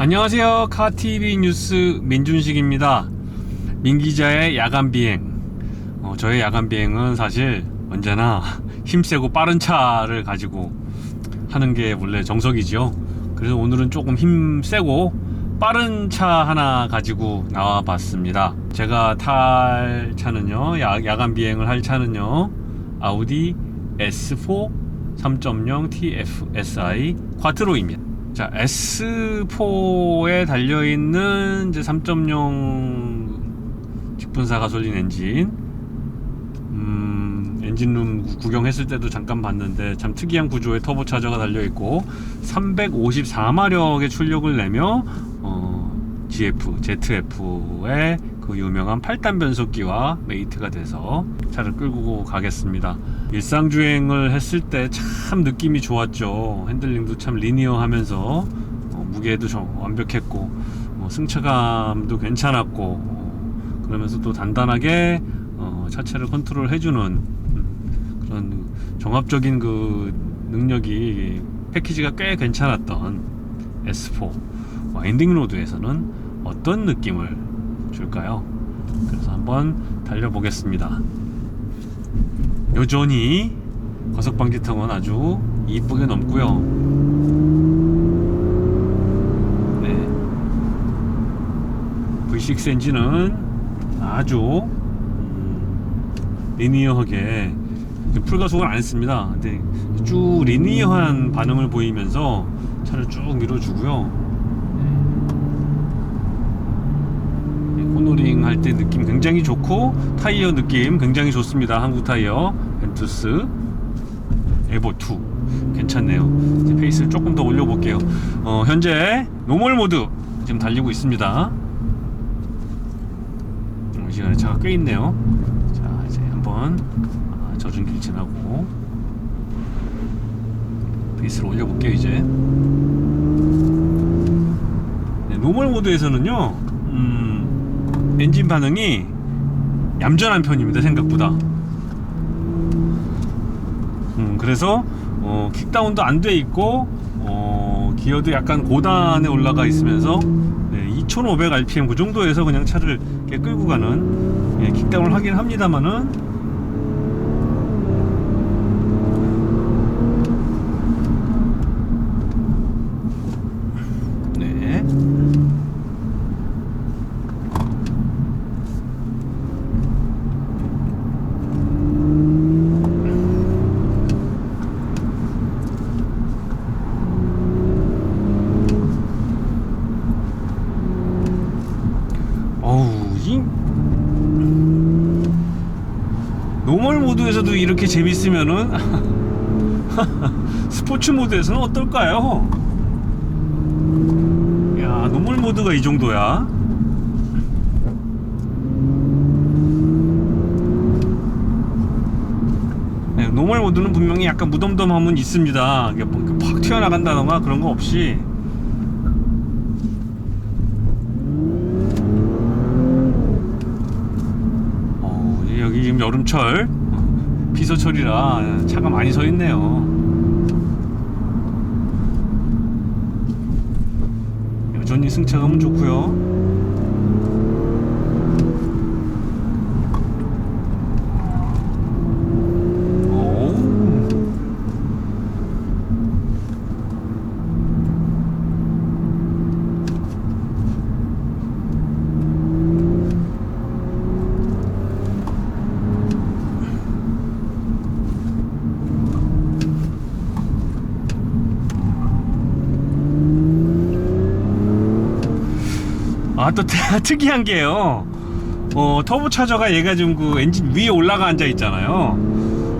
안녕하세요. 카티비 뉴스 민준식입니다. 민 기자의 야간 비행. 어, 저의 야간 비행은 사실 언제나 힘세고 빠른 차를 가지고 하는 게 원래 정석이죠. 그래서 오늘은 조금 힘세고 빠른 차 하나 가지고 나와 봤습니다. 제가 탈 차는요, 야, 야간 비행을 할 차는요, 아우디 S4 3.0 TFSI 쿼트로입니다. 자, S4에 달려있는 이제 3.0 직분사 가솔린 엔진. 음, 엔진룸 구- 구경했을 때도 잠깐 봤는데 참 특이한 구조의 터보 차저가 달려있고 354마력의 출력을 내며 어, GF, ZF의 그 유명한 8단 변속기와 메이트가 돼서 차를 끌고 가겠습니다. 일상 주행을 했을 때 참 느낌이 좋았죠. 핸들링도 참 리니어하면서 어, 무게도 좀 완벽했고 뭐 승차감도 괜찮았고 어, 그러면서 또 단단하게 어, 차체를 컨트롤 해주는 음, 그런 종합적인 그 능력이 패키지가 꽤 괜찮았던 S4 와인딩 로드에서는 어떤 느낌을 줄까요? 그래서 한번 달려보겠습니다. 여전히 과속방지턱은 아주 이쁘게 넘고요. 네. V6 엔진은 아주 음, 리니어하게 풀가속을 안 했습니다. 근데 쭉 리니어한 반응을 보이면서 차를 쭉 밀어주고요. 네, 코너링 할때 느낌 굉장히 좋고 타이어 느낌 굉장히 좋습니다. 한국 타이어 벤투스 에보 2 괜찮네요. 이제 페이스를 조금 더 올려볼게요. 어, 현재 노멀 모드 지금 달리고 있습니다. 음, 이 시간에 차가 꽤 있네요. 자 이제 한번 아, 저준길 지나고 페이스를 올려볼게요 이제. 네, 노멀 모드에서는요, 음, 엔진 반응이 얌전한 편입니다, 생각보다. 음, 그래서, 어, 킥다운도 안 돼 있고, 어, 기어도 약간 고단에 올라가 있으면서, 네, 2500rpm 그 정도에서 그냥 차를 끌고 가는, 예, 킥다운을 하긴 합니다만은, 네. 어우, 이 노멀 모드에서도 이렇게 재밌으면은 스포츠 모드에서는 어떨까요? 야, 노멀 모드가 이 정도야. 네, 노멀 모드는 분명히 약간 무덤덤함은 있습니다. 이게 뭐팍 튀어나간다던가 그런 거 없이 어, 여름철 어, 비서철이라 차가 많이 서 있네요. 여전히 승차감은 좋고요. 오. 아, 또 특이한 게요. 어, 터보 차저가 얘가 좀그 엔진 위에 올라가 앉아 있잖아요.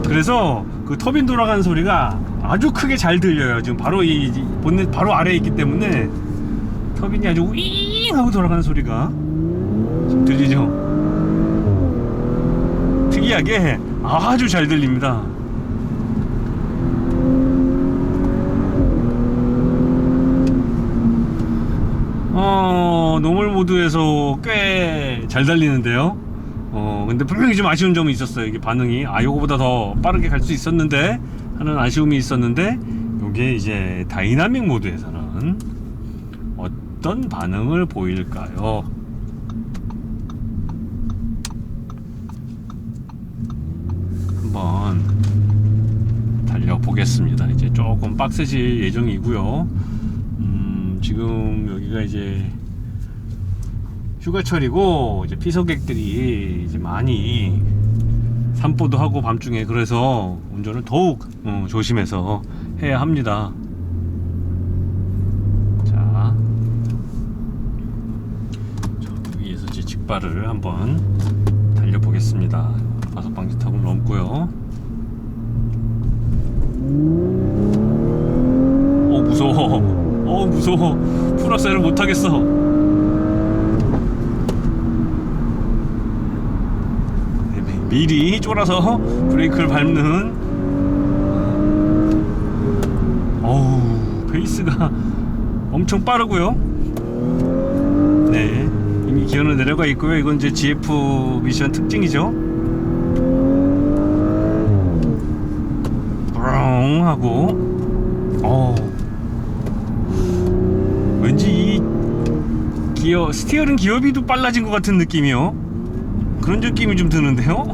그래서 그 터빈 돌아가는 소리가 아주 크게 잘 들려요. 지금 바로 이이 본넷 바로 아래에 있기 때문에 터빈이 아주 윙 하고 돌아가는 소리가 지금 들리죠? 특이하게 아주 잘 들립니다. 어, 노멀 모드에서 꽤 잘 달리는데요. 어, 근데 분명히 좀 아쉬운 점이 있었어요. 이게 반응이. 아, 요거보다 더 빠르게 갈 수 있었는데, 하는 아쉬움이 있었는데, 요게 이제 다이나믹 모드에서는, 어, 어떤 반응을 보일까요? 한번 달려보겠습니다. 이제 조금 빡세질 예정이고요. 음, 지금 여기가 이제 휴가철이고 이제 피서객들이 이제 많이 산보도 하고 밤중에 그래서 운전을 더욱 어, 조심해서 해야 합니다. 자, 저 위에서 이제 직발을 한번 달려보겠습니다. 과속 방지 턱을 넘고요. 어 무서워. 어 무서워. 풀악셀을 못 하겠어. 네, 미- 미리 쫄아서 브레이크를 밟는. 어우 페이스가 엄청 빠르고요. 네 이미 기어는 내려가 있고요. 이건 이제 GF 미션 특징이죠. 브롱 하고. 어 왠지 이 기어 스티어링 기어비도 빨라진 것 같은 느낌이요 그런 느낌이 좀 드는데요?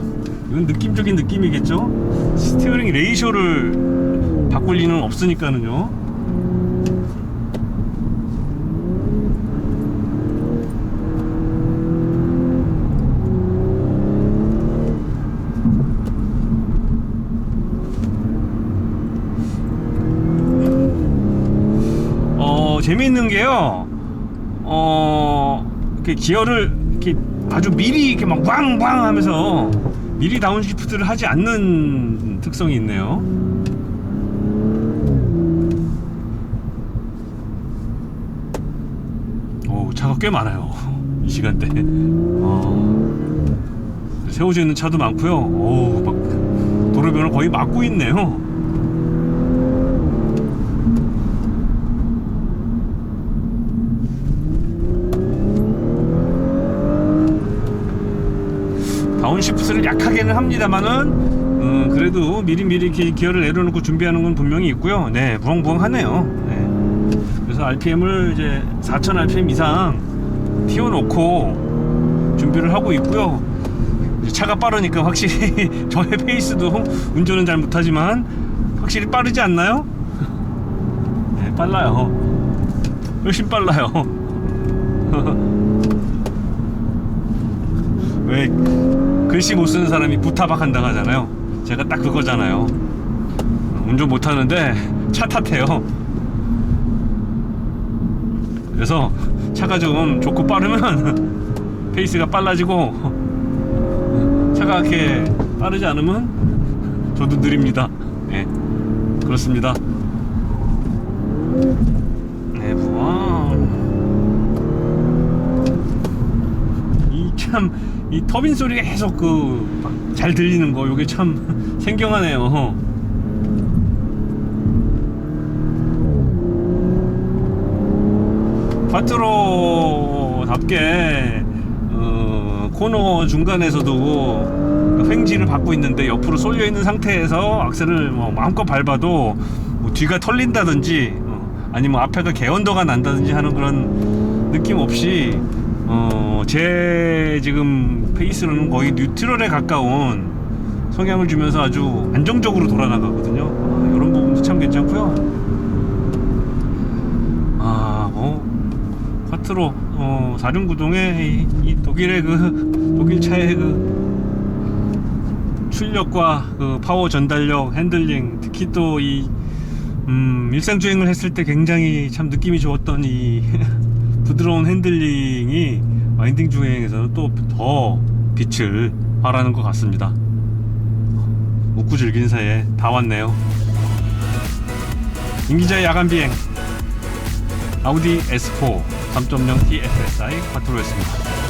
이건 느낌적인 느낌이겠죠? 스티어링 레이쇼를 바꿀 리는 없으니까는요. 어 재미있는 게요. 어 이렇게 기어를 이렇게 아주 미리 이렇게 막 왕왕 하면서 미리 다운시프트를 하지 않는 특성이 있네요. 오 차가 꽤 많아요 이 시간대. 어, 세워져 있는 차도 많고요. 오 막 도로변을 거의 막고 있네요. 다운시프트를 약하게는 합니다만은 음, 그래도 미리미리 이렇게 기어를 내려놓고 준비하는 건 분명히 있고요. 네, 부엉부엉하네요. 네. 그래서 RPM을 이제 4,000 RPM 이상 띄워놓고 준비를 하고 있고요. 차가 빠르니까 확실히 저의 페이스도 운전은 잘 못하지만 확실히 빠르지 않나요? 네, 빨라요. 훨씬 빨라요. 왜 글씨 못 쓰는 사람이 부타박 한다고 하잖아요. 제가 딱 그거잖아요. 운전 못 하는데 차 탓해요. 그래서 차가 좀 좋고 빠르면 페이스가 빨라지고 차가 이렇게 빠르지 않으면 저도 느립니다. 네, 그렇습니다. 네, 부왕. 이참 이 터빈 소리가 계속 그 잘 들리는 거 요게 참 생경하네요. 파트로답게 어, 코너 중간에서도 횡지를 받고 있는데 옆으로 쏠려 있는 상태에서 악셀을 뭐 마음껏 밟아도 뭐 뒤가 털린다든지 어, 아니면 앞에가 개언더가 난다든지 하는 그런 느낌 없이 어, 제 지금 페이스는 거의 뉴트럴에 가까운 성향을 주면서 아주 안정적으로 돌아나가거든요. 아, 이런 부분도 참 괜찮고요. 아, 뭐 쿼트로 어, 사륜구동의 이, 이 독일의 그 독일 차의 그 출력과 그 파워 전달력, 핸들링, 특히 또이 음, 일상 주행을 했을 때 굉장히 참 느낌이 좋았던 이 부드러운 핸들링이 와인딩 주행에서는 또 더 빛을 발하는 것 같습니다. 웃고 즐긴 사이에 다 왔네요. 임기자의 야간 비행 아우디 S4 3.0 TFSI 쿼트로였습니다.